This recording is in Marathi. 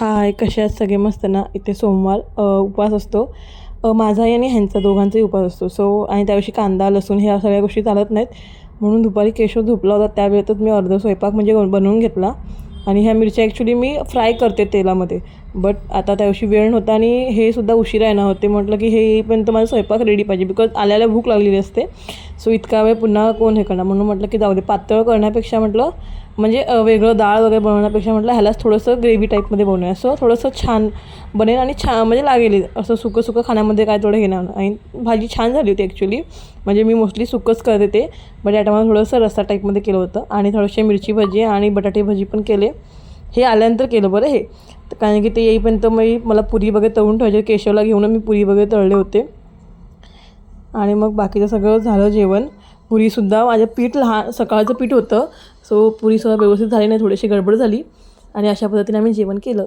हाय कसे आहेत सगळे मस्त ना इथे सोमवार उपवास असतो. माझाही आणि ह्यांचा दोघांचाही उपवास असतो. सो आणि त्याविषयी कांदा लसूण ह्या सगळ्या गोष्टी चालत नाहीत. म्हणून दुपारी केशव झोपला होता. त्यावेळेतच मी अर्धा स्वयंपाक म्हणजे बनवून घेतला. आणि ह्या मिरच्या ॲक्च्युली मी फ्राय करते तेलामध्ये. बट आता त्याविषयी वेळ नव्हता आणि हे सुद्धा उशिरा येणार होते. म्हटलं की हे येईपर्यंत माझा स्वयंपाक रेडी पाहिजे. बिकॉज आल्याला भूक लागलेली असते. सो इतका वेळ पुन्हा कोण हे करणार? म्हणून म्हटलं की जाऊ दे. पातळ करण्यापेक्षा म्हटलं म्हणजे वेगळं डाळ वगैरे बनवण्यापेक्षा म्हटलं ह्यालाच थोडंसं ग्रेव्ही टाईपमध्ये बनवूया. सो थोडंसं छान बनेल आणि छान म्हणजे लागेल. असं सुकं सुकं खाण्यामध्ये काय थोडं घेणार आणि भाजी छान झाली होती ॲक्च्युली म्हणजे मी मोस्टली सुकंच करते ते बट या टायमाला थोडंसं रस्सा टाईपमध्ये केलं होतं. आणि थोडीशी मिरची भजी आणि बटाटे भजी पण केले. हे आल्यानंतर केलं बरं हे. तर कारण की ते येईपर्यंत मी मला पुरी वगैरे तळून ठेवायचे. केशवला घेऊन मी पुरी वगैरे तळले होते. आणि मग बाकीचं सगळं झालं जेवण. पुरीसुद्धा माझं पीठ लहान सकाळचं पीठ होतं. सो पुरीसुद्धा व्यवस्थित झाली नाही थोडीशी गडबड झाली. आणि अशा पद्धतीने आम्ही जेवण केलं.